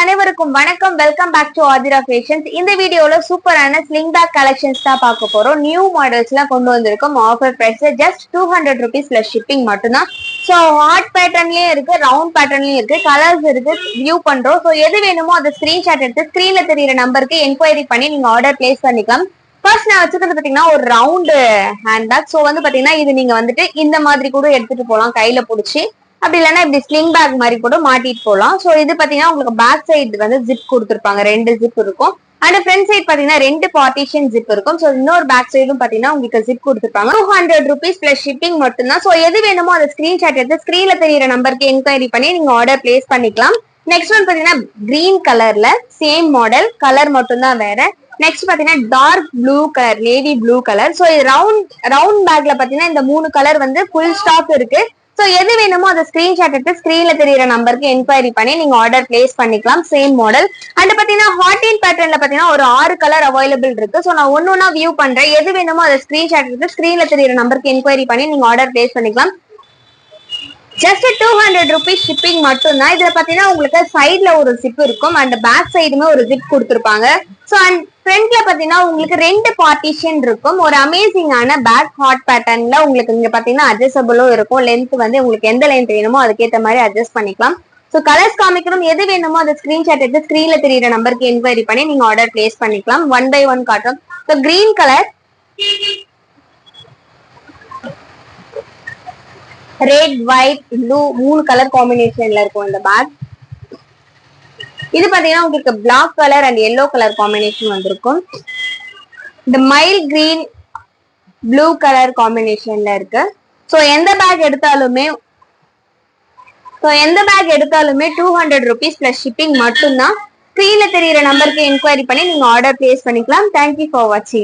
அனைவருக்கும் வணக்கம். Welcome back to Athira fashions இந்த வீடியோல சூப்பரான ஸ்லிங் பேக் கலெக்ஷன்ஸ் தான் பார்க்க போறோம். நியூ மாடல்ஸ் எல்லாம் கொண்டு வந்திருக்கோம். Offer price just two hundred rupees plus shipping மட்டும்தான். ஸோ ஹார்ட் பேட்டர்ன்லயும் இருக்கு ரவுண்ட் பேட்டர்ன்லயும் இருக்கு. கலர்ஸ் இருக்கு வியூ பண்றோம். ஸோ எது வேணுமோ அதை ஸ்கிரீன்ஷாட் எடுத்து ஸ்கிரீன்ல தெரியுற நம்பருக்கு என்கொயரி பண்ணி நீங்க ஆர்டர் பிளேஸ் பண்ணிக்கலாம். ஃபர்ஸ்ட் நான் வச்சுக்கிறது பாத்தீங்கன்னா ஒரு ரவுண்டு ஹேண்ட் பேக் ஸோ வந்து பாத்தீங்கன்னா இது நீங்க வந்துட்டு இந்த மாதிரி கூட எடுத்துட்டு போகலாம் கையில பிடிச்சி. அப்படி இல்லைன்னா இப்படி ஸ்லிங் பேக் மாதிரி கூட மாட்டிட்டு போகலாம் ஸோ இது பாத்தீங்கன்னா உங்களுக்கு பேக் சைடு வந்து ஜிப் கொடுத்துருப்பாங்க. ரெண்டு ஜிப் இருக்கும். அண்ட் ஃப்ரண்ட் சைடு பாத்தீங்கன்னா ரெண்டு பார்ட்டிஷன் ஜிப் இருக்கும். ஸோ இன்னொரு பேக் சைடும் பாத்தீங்கன்னா உங்களுக்கு ஜிப் கொடுத்துருப்பாங்க. Two hundred rupees plus shipping மட்டும்தான். ஸோ எது வேணுமோ அதை ஸ்கிரீன்ஷாட் எடுத்து ஸ்கிரீன்ல தெரியுற நம்பருக்கு என்கொயரி பண்ணி நீங்க ஆர்டர் பிளேஸ் பண்ணிக்கலாம். நெக்ஸ்ட் ஒன் பாத்தீங்கன்னா கிரீன் கலர்ல சேம் மாடல் கலர் மட்டும்தான் வேற. நெக்ஸ்ட் பாத்தீங்கன்னா dark blue colour navy blue colour so round round பேக்ல பாத்தீங்கன்னா இந்த மூணு கலர் வந்து ஃபுல் ஸ்டாக் இருக்கு. ஸோ எது வேணுமோ அதை ஸ்கிரீன்ஷாட் எடுத்து ஸ்கிரீன்ல தெரியுற நம்பருக்கு என்கொயரி பண்ணி நீங்க ஆர்டர் பிளேஸ் பண்ணிக்கலாம். சேம் மாடல் அண்ட் பாத்தீங்கன்னா ஹார்டின் பேட்டர்ன்ல பாத்தீங்கன்னா ஒரு ஆறு கலர் அவைலபிள் இருக்கு. ஸோ நான் ஒன்னு ஒன்னா வியூ பண்றேன். எது வேணுமோ அதை ஸ்கிரீன்ஷாட் எடுத்து ஸ்கிரீன்ல தெரியுற நம்பருக்கு என்கொயரி பண்ணி நீங்க ஆர்டர் பிளேஸ் பண்ணிக்கலாம். Just two hundred rupees shipping மட்டும்தான். இதுல பாத்தீங்கன்னா உங்களுக்கு சைட்ல ஒரு ஜிப் இருக்கும். அண்ட் பேக் சைடுமே ஒரு ஜிப் கொடுத்துருப்பாங்க. ஸோ அண்ட் ஃப்ரண்ட்ல பாத்தீங்கன்னா உங்களுக்கு ரெண்டு பார்ட்டிஷன் இருக்கும். ஒரு அமேசிங்கான பேக் ஹாட் பேட்டர்ன்ல உங்களுக்கு இங்க பாத்தீங்கன்னா அட்ஜஸ்டபிளும் இருக்கும். லென்த் வந்து உங்களுக்கு எந்த லென்த் வேணுமோ அதுக்கேற்ற மாதிரி அட்ஜஸ்ட் பண்ணிக்கலாம். ஸோ கலர்ஸ் காமிக்கணும். எது வேணுமோ அதை ஸ்கிரீன்ஷாட் எடுத்து ஸ்கிரீன்ல தெரியுற நம்பருக்கு என்கொயரி பண்ணி நீங்க ஆர்டர் பிளேஸ் பண்ணிக்கலாம். ஒன் பை ஒன் காட்டும் so green colour red white blue மூணு கலர் காம்பினேஷன்ல இருக்கும் இந்த பேக் இது பாத்தீங்கன்னா உங்களுக்கு black colour and yellow colour combination வந்திருக்கும். இந்த மைல் கிரீன் ப்ளூ கலர் காம்பினேஷன்ல இருக்கு. ஸோ எந்த பேக் எடுத்தாலுமே ஸோ எந்த பேக் எடுத்தாலுமே two hundred rupees plus shipping மட்டும்தான். ஸ்க்ரீன்ல தெரியுற நம்பருக்கு என்கொயரி பண்ணி நீங்க ஆர்டர் பிளேஸ் பண்ணிக்கலாம். தேங்க்யூ ஃபார் வாட்சிங்